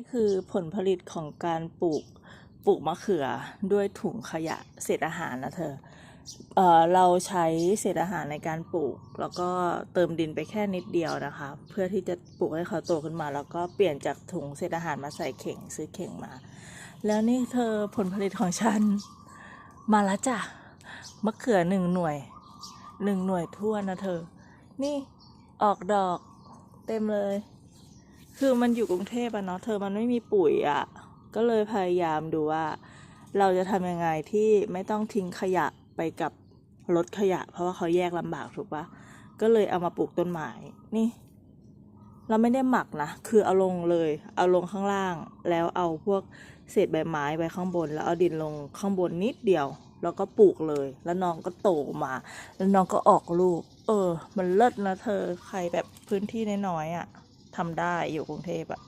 นี่คือผลผลิตของการปลูกปลูกมะเขือด้วยถุงขยะเศษอาหารนะเธอเอ่อเราใช้เศษอาหารในการปลูก แล้วก็เติมดินไปแค่นิดเดียวนะคะ เพื่อที่จะปลูกให้เขาโตขึ้นมา แล้วก็เปลี่ยนจากถุงเศษอาหารมาใส่เข่งซื้อเข่งมา แล้วนี่เธอผลผลิตของฉันมาแล้วจ้ะมะเขือหนึ่งหน่วยหนึ่งหน่วยทั่วนะเธอ นี่ออกดอกเต็มเลย คือมันอยู่กรุงเทพอะเนาะเธอมันไม่มีปุ๋ยอะก็เลยพยายามดูว่า เราจะทำยังไงที่ไม่ต้องทิ้งขยะไปกับรถขยะ เพราะว่าเขาแยกลำบากถูกปะก็เลยเอามาปลูกต้นไม้นี่ เราไม่ได้หมักนะ คือเอาลงเลย เอาลงข้างล่าง แล้วเอาพวกเศษใบไม้ไว้ข้างบน แล้วเอาดินลงข้างบนนิดเดียว แล้วก็ปลูกเลย แล้วน้องก็โตมา แล้วน้องก็ออกลูก เออ มันเลิศนะเธอใครแบบพื้นที่น้อยๆอะ่ะ ทำได้อยู่กรุงเทพอะ่ะ